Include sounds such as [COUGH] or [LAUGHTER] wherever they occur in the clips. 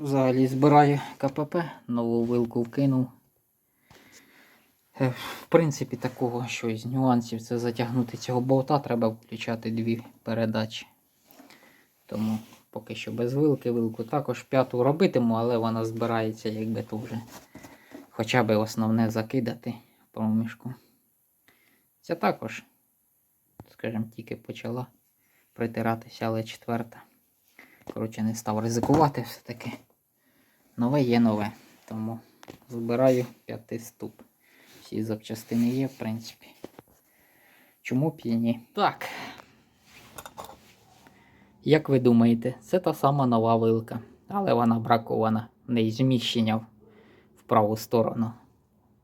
взагалі збираю КПП, нову вилку вкинув. Е, В принципі, такого щось нюансів це затягнути цього болта, треба включати дві передачі. Тому поки що без вилки, вилку також п'яту робитиму, але вона збирається якби то вже хоча б основне закидати проміжку. Ця також, скажімо, тільки почала притиратися, але четверта. Коротше, не став ризикувати все-таки. Нове є нове. Тому збираю п'ятий ступ. Всі запчастини є, в принципі. Чому б і ні? Так. Як ви думаєте, це та сама нова вилка, але вона бракована. В неї зміщення в- в праву сторону.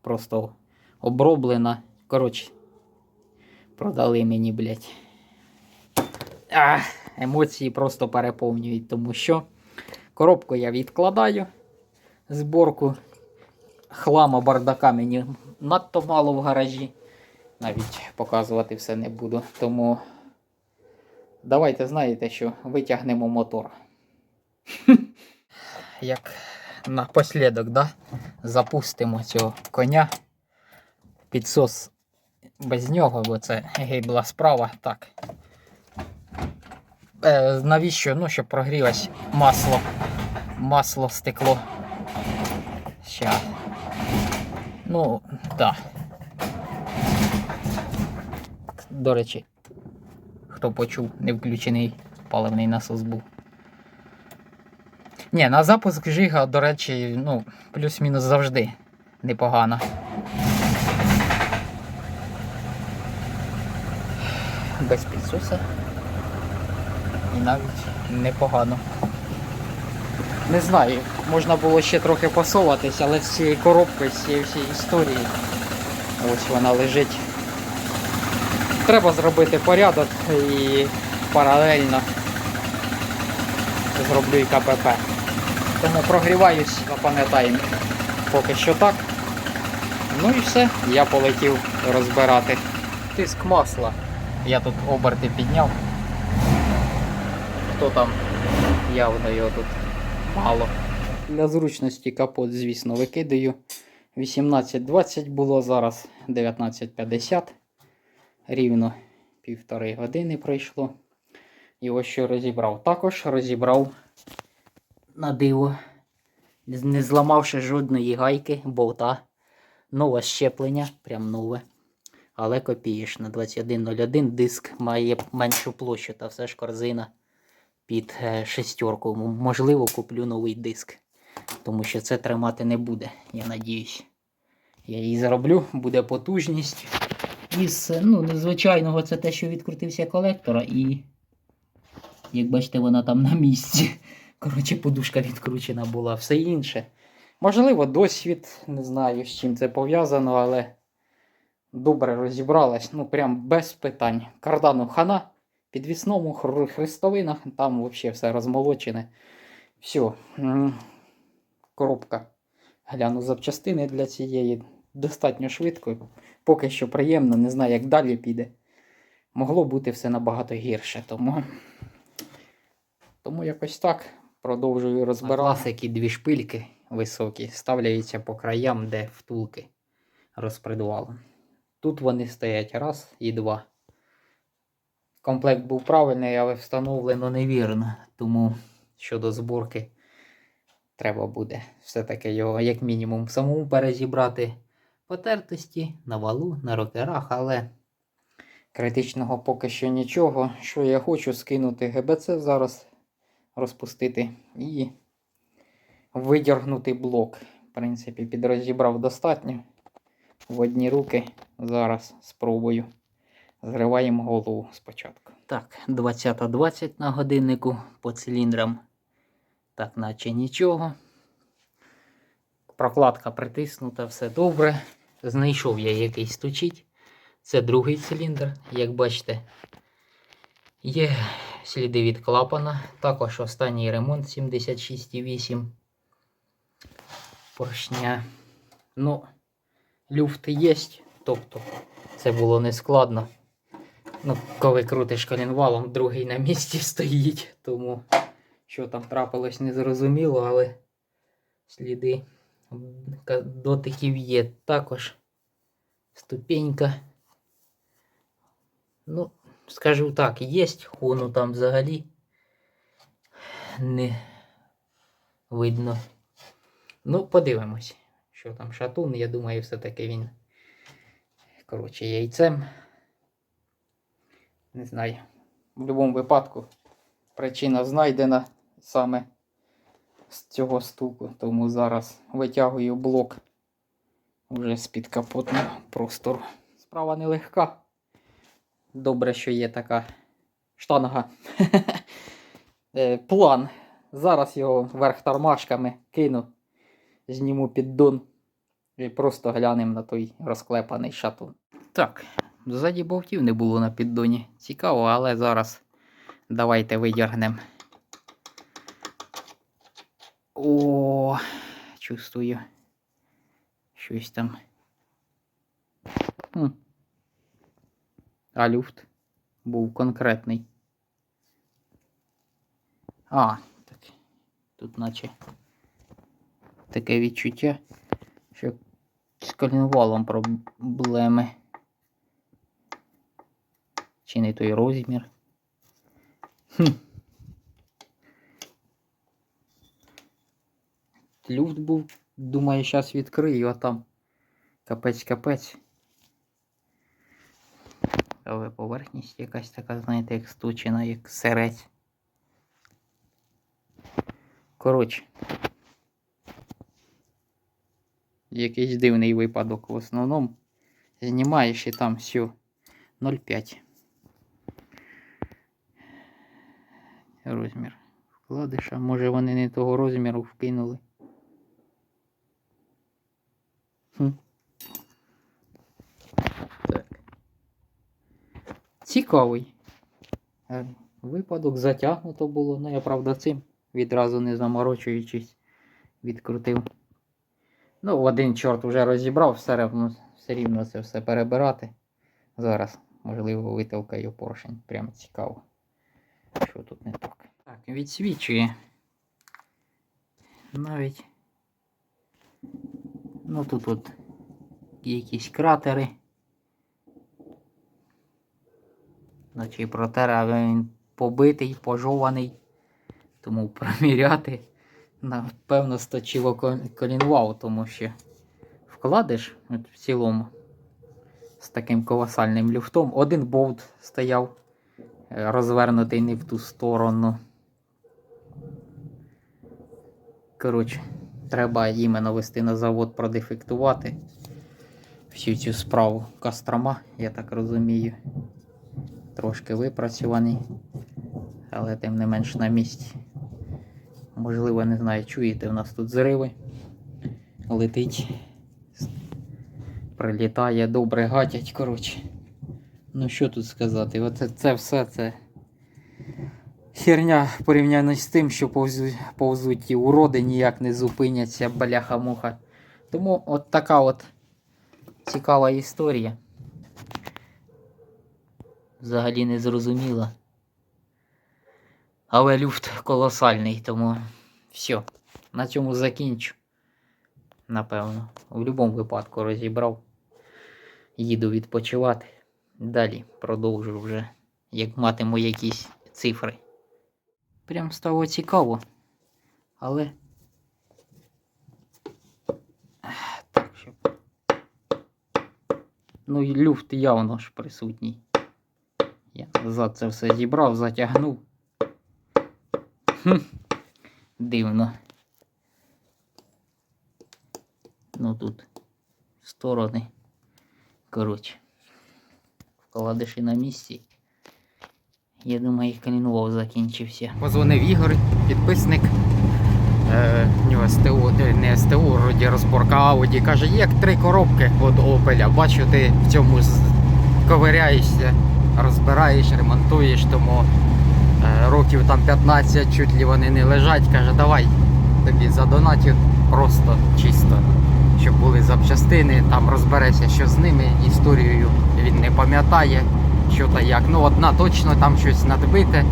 Просто оброблена. Коротше, продали мені, блядь. Ах, емоції просто переповнюють, тому що коробку я відкладаю. Зборку хлама бардака мені надто мало в гаражі. Навіть показувати все не буду. Тому давайте знаєте, що витягнемо мотор. [LAUGHS] Як напослідок, да? запустимо цього коня. Підсос без нього, бо це гибла справа. Так. Е, навіщо? Ну, щоб прогрілось масло. Масло стекло. Ща. Ну, так. До речі, хто почув, не включений паливний насос був. Ні, на запуск жига, до речі, ну, плюс-мінус завжди непогано. Без підсуса. І навіть непогано. Не знаю, можна було ще трохи посоватись, але з цією коробкою, з цієї всієї історії. Ось вона лежить. Треба зробити порядок і паралельно зроблю і КПП. Тому прогріваюсь, пам'ятаємо. Поки що так. Ну і все, я полетів розбирати. Тиск масла. Я тут оберти підняв. Хто там явно його тут мало. Для зручності капот, звісно, викидаю. 18.20 було зараз 19.50. Рівно півтори години пройшло. Ось що розібрав. Також розібрав на диво, не зламавши жодної гайки, болта. Нове щеплення, прям нове. Але копієш на 2101 диск має меншу площу, та все ж корзина під е, шестерку. Можливо, куплю новий диск. Тому що це тримати не буде, я надіюсь. Я її зароблю, буде потужність. Із ну, незвичайного це те, що відкрутився колектора, і, як бачите, вона там на місці. [LAUGHS] Коротше, подушка відкручена була, все інше. Можливо, досвід, не знаю, з чим це пов'язано, але добре розібралась. Ну, прям без питань. Кардану хана, підвісному хрестовинах, там взагалі все розмолочене. Все. Коробка. Гляну запчастини для цієї. Достатньо швидко. Поки що приємно, не знаю, як далі піде. Могло бути все набагато гірше, тому. Тому якось так. Продовжую розбирати. Класики дві шпильки високі ставляються по краям, де втулки розпредвалом. Тут вони стоять раз і два. Комплект був правильний, але встановлено невірно. Тому щодо зборки треба буде все-таки його, як мінімум, самому перезібрати потертості на валу, на рокерах, але критичного поки що нічого. Що я хочу скинути ГБЦ зараз, розпустити і видергнути блок. В принципі, підрозібрав достатньо. В одні руки зараз спробую. Зриваємо голову спочатку. Так, 20.20 на годиннику по циліндрам. Так, наче нічого. Прокладка притиснута, все добре. Знайшов я якийсь точить. Це другий циліндр, як бачите. Є сліди від клапана. Також останній ремонт 76,8 поршня. Ну, люфт є, тобто це було не складно. Ну, коли крутиш колінвалом, другий на місці [LAUGHS] стоїть, тому Що там трапилось, не зрозуміло, але сліди дотиків є також. Ступенька. Ну, скажу так, є хону там взагалі. Не видно. Ну, подивимось, що там шатун. Я думаю, все-таки він. Коротше, яйцем. Не знаю. В будь-якому випадку причина знайдена саме з цього стуку. Тому зараз витягую блок вже з-під капотного простору. Справа нелегка. Добре, що є така штанга. [LAUGHS] Е, План. Зараз його вверх тормашками кину, зніму піддон і просто глянемо на той розклепаний шатун. Так, ззаді болтів не було на піддоні. Цікаво, але зараз давайте видягнемо. О, чувствую. Щось там. Хм. А люфт був конкретний. А, так. Тут наче таке відчуття, що з колінвалом проблеми. Чи не той розмір. Хм. Люфт був, думаю, зараз відкрию, а там капець-капець. Але поверхність якась така, знаєте, як стучена, як серець. Коротше. Якийсь дивний випадок в основному. Знімаєш і там все 0,5. Розмір вкладиша. Може вони не того розміру вкинули. Хм. Так. Цікавий. Е, Випадок затягнуто було. Ну, я правда цим відразу не заморочуючись відкрутив. Ну, один чорт вже розібрав, все рівно, все рівно це все перебирати. Зараз, можливо, витовкаю поршень. Прямо цікаво. Що тут не так? Так, відсвічує. Навіть. Ну тут от якісь кратери. Наче протер, він побитий, пожований. Тому проміряти. Напевно, сточило кол- колінвал, тому що вкладиш от в цілому з таким колосальним люфтом. Один болт стояв розвернутий не в ту сторону. Коротше, треба іменно вести на завод продефектувати всю цю справу. Кострома, я так розумію. Трошки випрацьований, але тим не менш на місці. Можливо, не знаю, чуєте, у нас тут зриви. Летить. Прилітає, добре гатять, коротше. Ну що тут сказати? Оце це все це херня порівняно з тим, що повзуть, повзуть ті уроди, ніяк не зупиняться, бляха-муха. Тому от така от цікава історія. Взагалі не зрозуміла. Але люфт колосальний, тому все. На цьому закінчу. Напевно. В будь-якому випадку розібрав. Їду відпочивати. Далі продовжу вже, як матиму якісь цифри. Прям стало цікаво. Але. Так, щоб. Ну і люфт явно ж присутній. Я назад це все зібрав, затягнув. Хм, дивно. Ну тут сторони. Коротше. Вкладиші на місці. Я думаю, калінвол закінчився. Позвонив Ігор, підписник. Е, нього е, не СТО, вроді розборка Ауді. Каже, як три коробки від Opel. Бачу, ти в цьому ковиряєшся, розбираєш, ремонтуєш, тому Е, років там 15 чуть ли вони не лежать. Каже, давай тобі задонатю просто чисто, щоб були запчастини, там розбереся, що з ними, історією він не пам'ятає, що та як. Ну, одна точно там щось надбите. Е,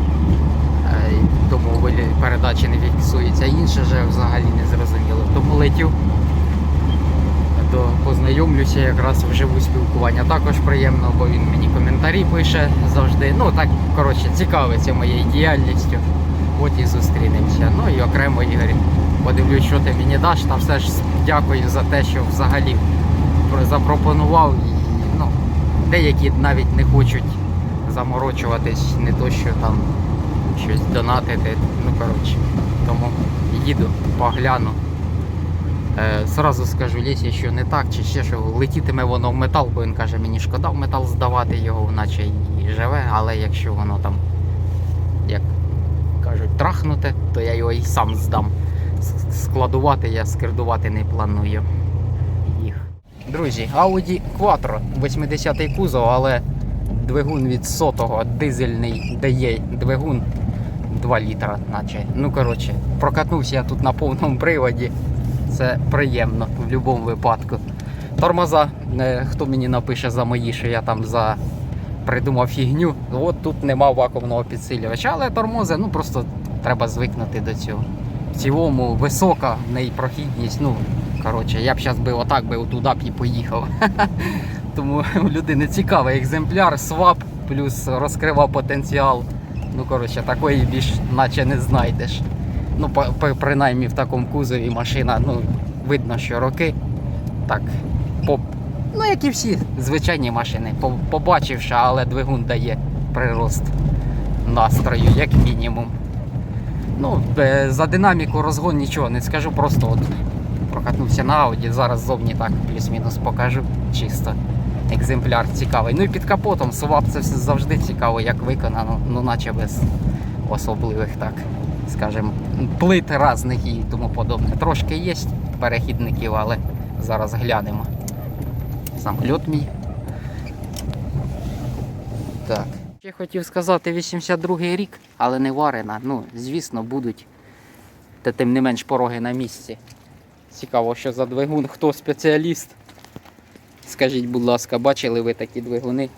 тому передачі не фіксується. Інше вже взагалі не зрозуміло. Тому летю до познайомлюся якраз вживу спілкування. Також приємно, бо він мені коментарі пише завжди. Ну так коротше цікавиться моєю діяльністю. От і зустрінемося. Ну і окремо Ігор. Подивлюсь, що ти мені даш. Та все ж дякую за те, що взагалі запропонував. Ну, деякі навіть не хочуть заморочуватись, не то що там щось донатити. Ну коротше. Тому їду, погляну. Е, Сразу скажу Лесі, що не так, чи ще що летітиме воно в метал, бо він каже, мені шкода в метал здавати його, наче і живе, але якщо воно там, як кажуть, трахнуте, то я його і сам здам. Складувати я скердувати не планую їх. Друзі, Audi Quattro, 80-й кузов, але двигун від сотого, дизельний DE двигун 2 літра, наче. Ну коротше, прокатнувся я тут на повному приводі. Це приємно в будь-якому випадку. Тормоза, е, хто мені напише за мої, що я там за придумав фігню. От тут нема вакуумного підсилювача, але тормози, ну просто треба звикнути до цього. Цілому висока в неї прохідність. Ну, коротше, я б зараз би отак би туди б і поїхав. [LAUGHS] Тому у людини цікавий екземпляр, свап, плюс розкривав потенціал. Ну, коротше, такої більш наче не знайдеш. Ну, принаймні в такому кузові машина, ну, видно, що роки. Так, по, ну, як і всі звичайні машини, побачивши, але двигун дає прирост настрою, як мінімум. Ну, е, за динаміку розгон нічого не скажу, просто от прокатнувся на Audi, зараз зовні так плюс-мінус покажу. Чисто екземпляр цікавий. Ну і під капотом свап це все завжди цікаво, як виконано, ну наче без особливих так, скажімо, плит різних і тому подобне. Трошки є перехідників, але зараз глянемо. Самоліт мій. Так. Ще хотів сказати 82-й рік, але не варена. Ну, звісно, будуть. Та тим не менш пороги на місці. Цікаво, що за двигун, хто спеціаліст. Скажіть, будь ласка, бачили ви такі двигуни?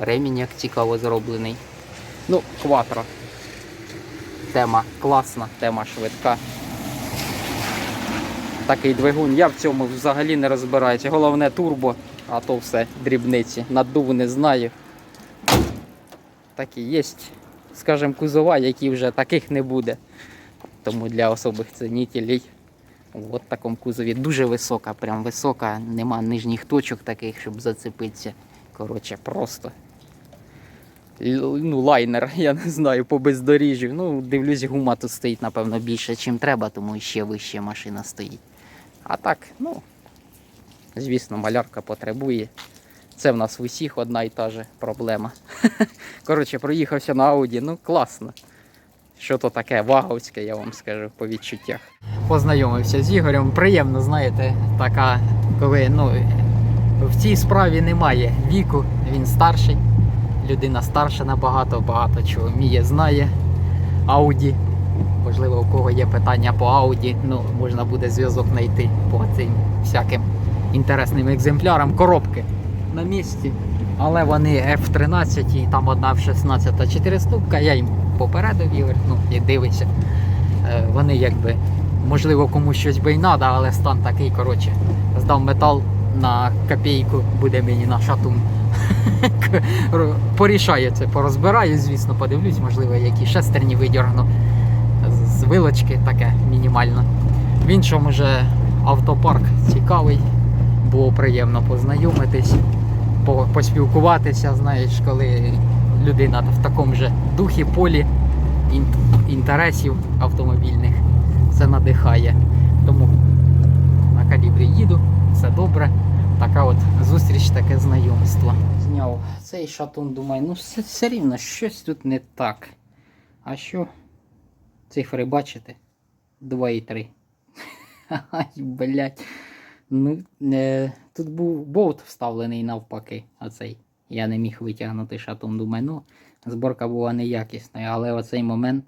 Ремінь як цікаво зроблений. Ну, кватро. Тема класна, тема швидка. Такий двигун. Я в цьому взагалі не розбираюся. Головне турбо, а то все дрібниці. Наддуву не знаю. Такі є, скажімо, кузова, які вже таких не буде. Тому для особих цінителей от в такому кузові дуже висока, прям висока, нема нижніх точок таких, щоб зацепитися. Коротше, просто. Ну, лайнер, [LAUGHS] я не знаю, по бездоріжжю. Ну, дивлюсь, гума тут стоїть, напевно, більше, ніж треба, тому ще вище машина стоїть. А так, ну, звісно, малярка потребує. Це в нас в усіх одна і та же проблема. [LAUGHS] Коротше, проїхався на Ауді, ну класно. Що то таке ваговське, я вам скажу по відчуттях. Познайомився з Ігорем. Приємно, знаєте, така, коли ну, в цій справі немає віку, він старший, людина старша набагато, багато чого вміє, знає. Ауді. Можливо, у кого є питання по Ауді, ну, можна буде зв'язок знайти по цим всяким інтересним екземплярам. Коробки на місці. Але вони F13 і там одна F16 4 я їм попередив Ігор, ну і дивися. Е, Вони якби, можливо, комусь щось би й надо, але стан такий, коротше, здав метал на копійку, буде мені на шатун. [LAUGHS] Порішаю це, порозбираю, звісно, подивлюсь, можливо, які шестерні видергну з- вилочки таке мінімально. В іншому же автопарк цікавий, було приємно познайомитись, по- поспілкуватися, знаєш, коли людина в такому же духі, полі інтересів автомобільних. Це надихає. Тому на калібрі їду, все добре. Така от зустріч, таке знайомство. Зняв цей шатун, думаю, ну все, все рівно щось тут не так. А що? Цифри бачите? 2 і 3. [LAUGHS] Ай, блядь. Ну, е, тут був болт вставлений навпаки, оцей. Я не міг витягнути шатун. Думаю, ну, зборка була неякісною, але оцей момент,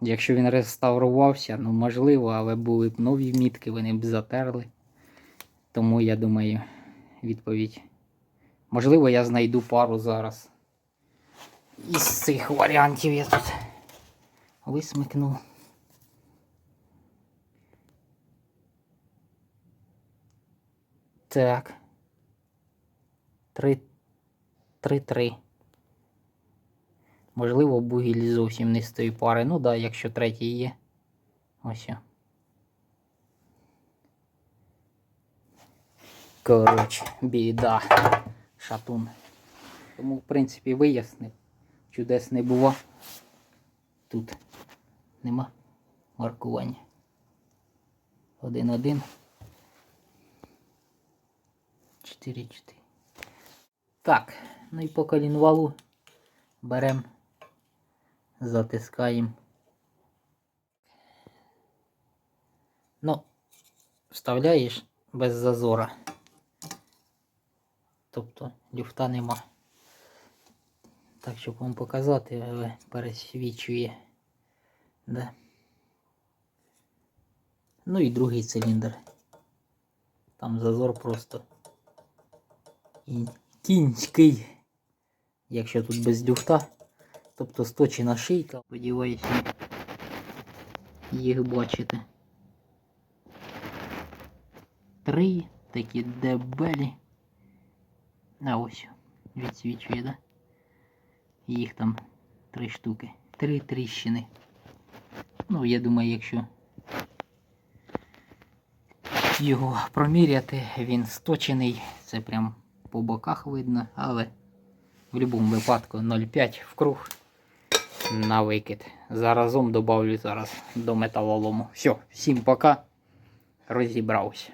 якщо він реставрувався, ну можливо, але були б нові мітки, вони б затерли. Тому я думаю, відповідь. Можливо, я знайду пару зараз. Із цих варіантів я тут Висмикнув. Так. Три. Три-три. Можливо, бугіль зовсім не з тої пари. Ну да, якщо третій є. Ось. Коротше, біда. Шатун. Тому, в принципі, вияснив. Чудес не було. Тут нема маркування. Один-один. Чотири-чотири. Так, ну і по колінвалу беремо, затискаємо. Ну, вставляєш без зазора. Тобто люфта нема. Так, щоб вам показати, але пересвічує. Да. Ну і другий циліндр. Там зазор просто і кінський. Якщо тут без люфта, тобто сточена шийка, сподіваюся, їх бачите. Три такі дебелі. А ось відсвічує, да? Їх там три штуки. Три тріщини. Ну, я думаю, якщо його проміряти, він сточений. Це прям по боках видно, але в будь-якому випадку 0,5 в круг на викид. Заразом добавлю зараз до металолому. Все, всім пока. Розібрався.